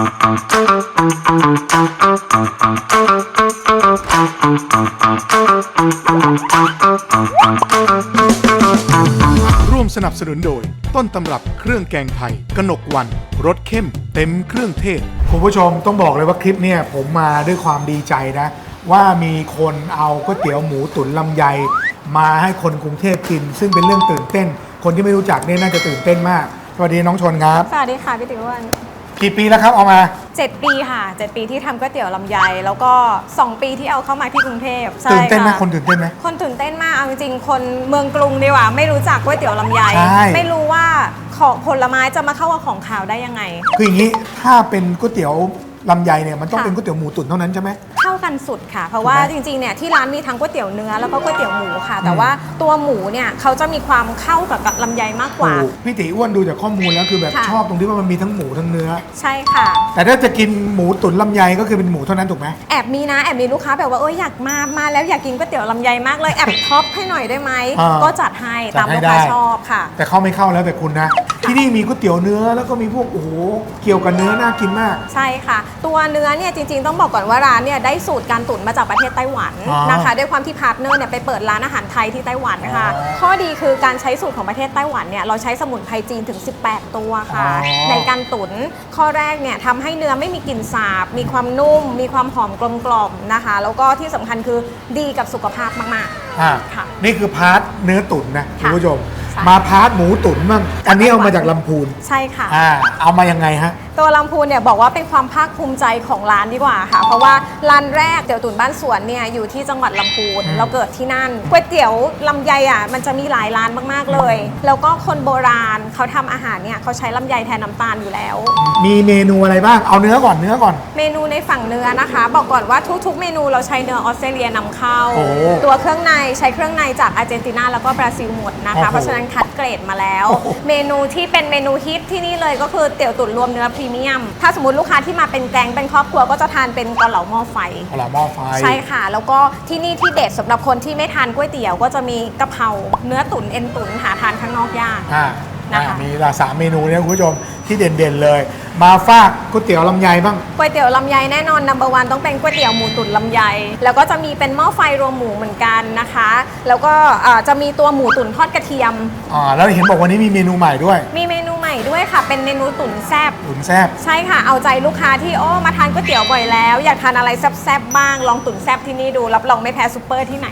ร่วมสนับสนุนโดย ต้นตำรับเครื่องแกงไทย กนกวันรสเข้ม เต็มเครื่องเทศ คุณผู้ชมต้องบอกเลยว่าคลิปเนี่ยผมมาด้วยความดีใจนะ ว่ามีคนเอาก๋วยเตี๋ยวหมูตุ๋นลำไย มาให้คนกรุงเทพกิน ซึ่งเป็นเรื่องตื่นเต้น คนที่ไม่รู้จักเนี่ยน่าจะตื่นเต้นมากสวัสดีน้องชนครับ สวัสดีค่ะพี่ติ๋วอ้วน กี่ปีแล้วครับเอามาเจ็ดปีค่ะเจ็ดปีที่ทำก๋วยเตี๋ยวลำไย แล้วก็ 2 ปีที่เอาเข้ามาที่กรุงเทพใช่ตื่นเต้นไหมะคนตื่นเต้นไหม คนตื่นเต้นมากเอาจริงๆคนเมืองกรุงดีกว่า ไม่รู้จักก๋วยเตี๋ยวลำไย ใช่ ไม่รู้ว่าของผลไม้จะมาเข้ากับของขาวได้ยังไง คืออย่างนี้ถ้าเป็นก๋วยเตี๋ยวลำไยเนี่ยมันต้องค่ะ เป็นก๋วยเตี๋ยวหมูตุ๋นเท่านั้นใช่ไหมเข้ากันสุดค่ะ เพราะว่าถูกไหมจริงๆเนี่ยที่ร้านมีทั้งก๋วยเตี๋ยวเนื้อแล้วก็ก๋วยเตี๋ยวหมูค่ะ แต่ว่าตัวหมูเนี่ยเขาจะมีความเข้ากับลำไยมากกว่าถูกพี่ตีอ้วนดูจากข้อมูลแล้วคือแบบค่ะ ชอบตรงที่ว่ามันมีทั้งหมูทั้งเนื้อ ใช่ค่ะ แต่ถ้าจะกินหมูตุ๋นลำไยก็คือเป็นหมูเท่านั้นถูกไหม แอบมีนะแอบมีลูกค้าแบบว่าเอ้ยอยากมามาแล้วอยากกินก๋วยเตี๋ยวลำไยมากเลยแอบท็อปให้หน่อยได้ไหมอ่าก็จัดให้จัตาดมให้ลูกค้าได้ ชอบค่ะ แต่เข้าไม่เข้าแล้วแต่คุณนะ ที่นี่มีก๋วยเตี๋ยวเนื้อแล้วก็มีพวกโอ้โหเกี่ยวกับเนื้อน่ากินมาก ใช่ค่ะ ตัวเนื้อเนี่ยจริงๆต้องบอกก่อนว่าร้านเนี่ยได้สูตรการตุ๋นมาจากประเทศไต้หวันอ๋อนะคะ ด้วยความที่พาร์ทเนอร์เนี่ยไปเปิดร้านอาหารไทยที่ไต้หวันค่ะ อ๋อข้อดีคือการใช้สูตรของประเทศไต้หวันเนี่ยเราใช้สมุนไพรจีนถึง 18 ตัวค่ะ อ๋อ ในการตุ๋นข้อแรกเนี่ยทำให้เนื้อไม่มีกลิ่นสาบ มีความนุ่ม มีความหอมกลมกล่อมนะคะ แล้วก็ที่สำคัญคือดีกับสุขภาพมาก อ่าค่ะนี่คือพาร์ทเนื้อตุ๋นนะคุณค่ะผู้ชม ใช่ มาพาร์ทหมูตุ๋นบ้างอันนี้เอามาจากลำพูนๆ ใช่ค่ะ อ่าเอามายังไงฮะ ตัวลำพูนเนี่ยบอกว่าเป็นความภาคภูมิใจของร้านดีกว่าค่ะ เพราะว่าร้านแรกเตี๋ยวตุ๋นบ้านสวนเนี่ยอยู่ที่จังหวัดลำพูนอืมเราเกิดที่นั่นก๋วยเตี๋ยวลำไยอะมันจะมีหลายร้านมากๆเลย แล้วก็คนโบราณเขาทำอาหารเนี่ยเขาใช้ลำไยแทนน้ำตาลอยู่แล้ว มีเมนูอะไรบ้าง เอาเนื้อก่อนเนื้อก่อน เมนูในฝั่งเนื้อนะคะ บอกก่อนว่าทุกๆ เมนูเราใช้เนื้อออสเตรเลียนำเข้า โอ้ตัวเครื่องในใช้เครื่องในจากอาร์เจนตินาแล้วก็บราซิลหมดนะโอ้คะโหเพราะฉะนั้นคัดเกรดมาแล้ว โอ้โห เมนูที่เป็นเมนูฮิตที่นี่เลยก็คือเตี๋ยวตุ๋นรวมเนื้อพรีเมียม ถ้าสมมติลูกค้าที่มาเป็นแกงเป็นครอบครัวก็จะทานเป็นเกาเหลาหม้อไฟ เอาละหม้อไฟใช่ค่ะ แล้วก็ที่นี่ที่เด็ดสำหรับคนที่ไม่ทานก๋วยเตี๋ยวก็จะมีกะเพราเนื้อตุ๋นเอ็นตุ๋นหาทานข้างนอกยาก อ่านะคะ อ่ามีละสามเมนูเนี่ยคุณผู้ชมที่เด่นๆเลย มาฟากก๋วยเตี๋ยวลำไยบ้าง ก๋วยเตี๋ยวลำไยแน่นอนนัมเบอร์วันต้องเป็นก๋วยเตี๋ยวหมูตุ๋นลำไย แล้วก็จะมีเป็นหม้อไฟรวมหมูเหมือนกันนะคะ แล้วก็อ่าจะมีตัวหมูตุ๋นทอดกระเทียม อ่าแล้วเห็นบอกวันนี้มีเมนูใหม่ด้วย มีเมนูให ม่ด้วยค่ะ เป็นเมนูตุ๋นแซบตุ๋นแซ่บใช่ค่ะ เอาใจลูกค้าที่โอ้มาทานก๋วยเตี๋ยวบ่อยแล้ว อยากทานอะไรแซบๆบ้าง ลองตุ๋นแซบที่นี่ดู รับรองไม่แพ้ซูเปอร์ที่ไหน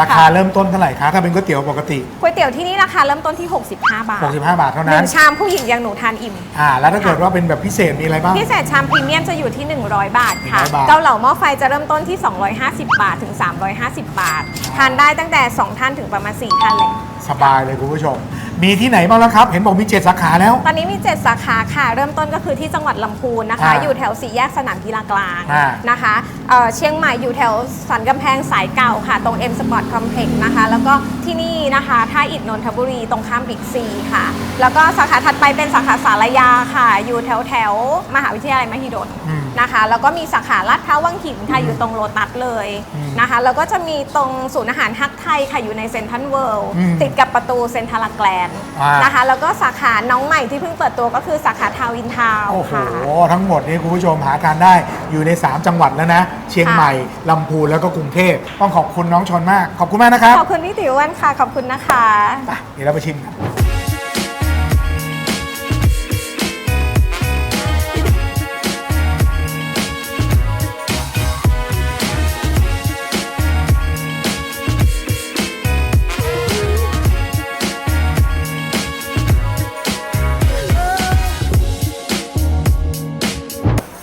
ราคาเริ่มต้นเท่าไหร่คะถ้าเป็นก๋วยเตี๋ยวปกติ ก๋วยเตี๋ยวที่นี่ราคาเริ่มต้นที่ 65 บาท65 บาทเท่าหนั้นึ่น งชามผู้หญิงอย่างหนูทานอิ่ม อ่า แล้วถ้าเกิดว่าเป็นแบบพิเศษมีอะไรบ้าง พิเศษชามพรีเมียมจะอยู่ที่ 100 บาทค่ะ 100บาท เกาเหลาหม้อไฟจะเริ่มต้นที่ 250 บาทถึง 350 บาท ทานได้ตั้งแต่ 2 ท่านถึงประมาณ 4 ท่านเลย สบายเลยคุณผู้ชม มีที่ไหนบ้างแล้วครับ เห็นบอกมี 7 สาขาแล้ว ตอนนี้มี 7 สาขาค่ะ เริ่มต้นก็คือที่จังหวัดลำพูนนะคะ อ่าอยู่แถวสี่แยกสนามกีฬากลางอ่านะคะ เอ่อเชียงใหม่อยู่แถวสันกำแพงสายเก่าค่ะ ตรง M Sport Complex นะคะ แล้วก็ที่นี่นะคะท่าอิฐนนทบุรีตรงข้ามบิ๊กซีค่ะ แล้วก็สาขาถัดไปเป็นสาขาสารยาค่ะ อยู่แถวแถวมหาวิทยาลัยมหิดลอืมนะคะ แล้วก็มีสาขาลาดพร้าววังหินค่ะอยู่ตรงโลตัสเลยอืมนะคะ แล้วก็จะมีตรงศูนย์อาหารฮักไทยค่ะอยู่ในเซ็นทรัลเวิลด์อืมติดกับประตูเซ็นทรัลแกลนอ่านนะคะ แล้วก็สาขาน้องใหม่ที่เพิ่งเปิดตัวก็คือสาขาทาวน์อินทาวน์โอ้โหค่ะทั้งหมดนี้คุณผู้ชมหาทานได้อยู่ใน 3 จังหวัดแล้วนะเชียงค่ะใหม่ลำพูนแล้วก็กรุงเทพต้องขอบคุณน้องชนมาก ขอบคุณมากนะครับ ขอบคุณพี่ติ๋วอ้วันค่ะ ขอบคุณนะคะ ไปเดี๋ยวเราไปชิมกัน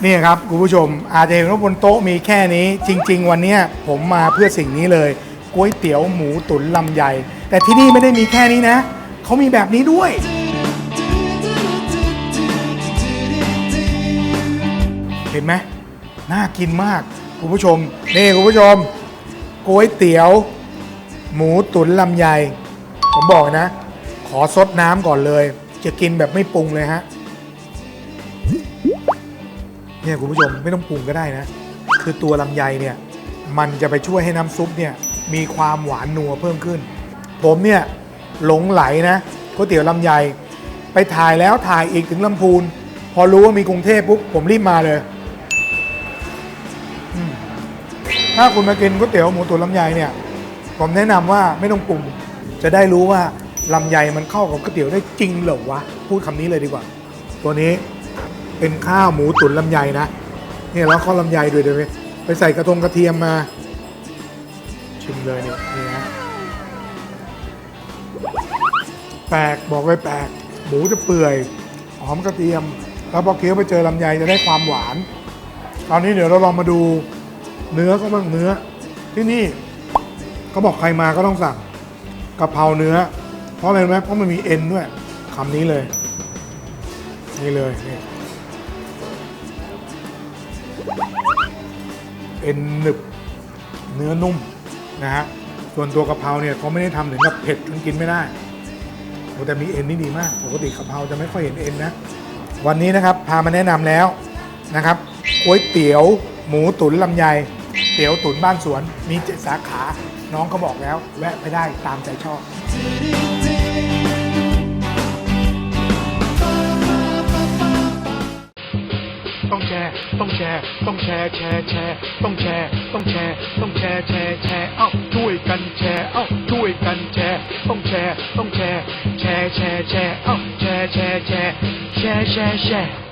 นี่ครับคุณผู้ชมอาจจะเห็นว่าบนโต๊ะมีแค่นี้ จริง ๆ วันนี้ผมมาเพื่อสิ่งนี้เลยก๋วยเตี๋ยวหมูตุ๋นลำไยแต่ที่นี่ไม่ได้มีแค่นี้นะเขามีแบบนี้ด้วย เห็นไหมน่ากินมากคุณผู้ชมนี่คุณผู้ชมก๋วยเตี๋ยว หมูตุ๋นลำไยผมบอกนะ ขอซดน้ำก่อนเลย จะกินแบบไม่ปรุงเลยฮะ เนี่ยคุณผู้ชมไม่ต้องปรุงก็ได้นะ คือตัวลำไยเนี่ยมันจะไปช่วยให้น้ำซุปเนี่ยมีความหวานนัวเพิ่มขึ้น ผมเนี่ยหลงไหลนะก๋วยเตี๋ยวลำไย ไปถ่ายแล้วถ่ายอีกถึงลำพูน พอรู้ว่ามีกรุงเทพปุ๊บผมรีบมาเลย ถ้าคุณมากินก๋วยเตี๋ยวหมูตุ๋นลำไยเนี่ย ผมแนะนำว่าไม่ต้องปรุงจะได้รู้ว่าลำไยมันเข้ากับก๋วยเตี๋ยวได้จริงเหรอวะ พูดคำนี้เลยดีกว่า ตัวนี้ เป็นข้าวหมูตุ๋นลำไยนะเนี่ยแล้วข้าวลำไยด้วยเดี๋ยวไปใส่กระทงกระเทียมมา ชิมเลยเนี่ยนี่นะแปลกบอกเลยแปลกหมูจะเปื่อยหอมกระเทียม แล้วพอเคี้ยวไปเจอลำไยจะได้ความหวาน ตอนนี้เดี๋ยวเราลองมาดูเนื้อก็บ้างเนื้อ ที่นี่เขาบอกใครมาก็ต้องสั่งกะเพราเนื้อ เพราะอะไรรู้ไหมเพราะมันมีเอ็นด้วยคำนี้เลย นี่เลยนี่ เอ็นหนึบเนื้อนุ่มนะฮะส่วนตัวกะเพราเนี่ยเขาไม่ได้ทำถึงกับเผ็ดจนกินไม่ได้โอ้แต่มีเอ็นนี่ดีมากปกติกะเพราจะไม่ค่อยเห็นเอ็นนะวันนี้นะครับพามาแนะนำแล้วนะครับก๋วยเตี๋ยว หมูตุ๋นลำไยเตี๋ยวตุ๋นบ้านสวนมีเจ็ดสาขา น้องเขาบอกแล้ว แวะไปได้ตามใจชอบ ต้องแชร์ต้องแชร์ต้องแชร์แชร์แชร์ต้องแชร์ต้องแชร์ต้องแชร์แชร์แชร์เอ้าช่วยกันแชร์เอ้าช่วยกันแชร์ต้องแชร์ต้องแชร์แชร์แชร์แชร์เอ้าแชร์แชร์แชร์แชร์แชร์แชร์